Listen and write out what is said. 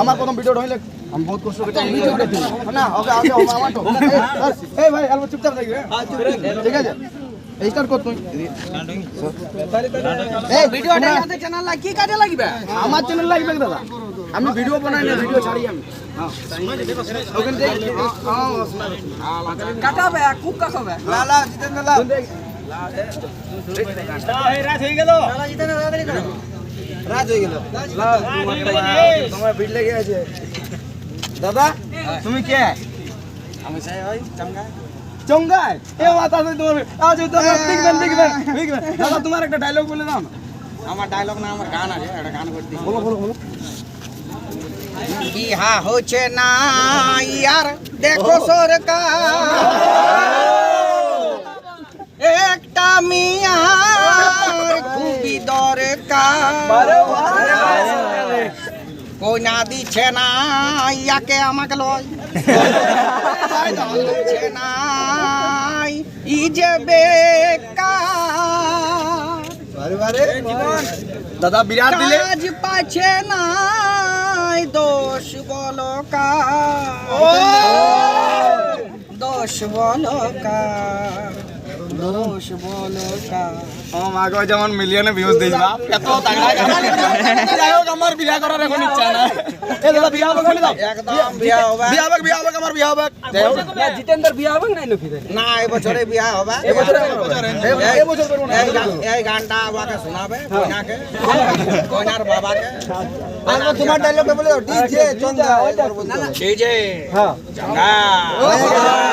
আমার প্রথম আমি ভিডিও করে দিই না আমার? ঠিক আছে এই চ্যানেল লাগবে আমার চ্যানেল লাগবে দাদা আমি ভিডিও বানাই না ভিডিও ছাড়ি আমি কাটাবে, খুব কাটাবে লালা জিতেন লালা দাদা, তুমি কে? আমি চঙ্গায় এ তোমার আজ দেখবেন দাদা তোমার একটা ডায়লগ বলে দাও আমার ডায়লগ না আমার গান আছে একটা গান করে দিই বলো বলো হচ্ছে না ইয়ার দেখো সরকার একটা মিয়ার খুবই দরকার। কইনা দিচ্ছে না ইয়াকে আমাকে লয়। দিচ্ছে না ই যে বেকার। দাদা বিরাট দিলে। কাজ পাচ্ছে নাই দোষ বলো কার দোষ বলো কার দোষ বলো কার আমার মা কয় যেমন মিলিয়নে ভিউজ বাপ এত তাগড়া যাই হোক আমার বিয়া করার এখন ইচ্ছা না এ বিয়া হবে না এই গানটা শোনাবে তোমার ডায়লগ ডিজে চন্দা হ্যাঁ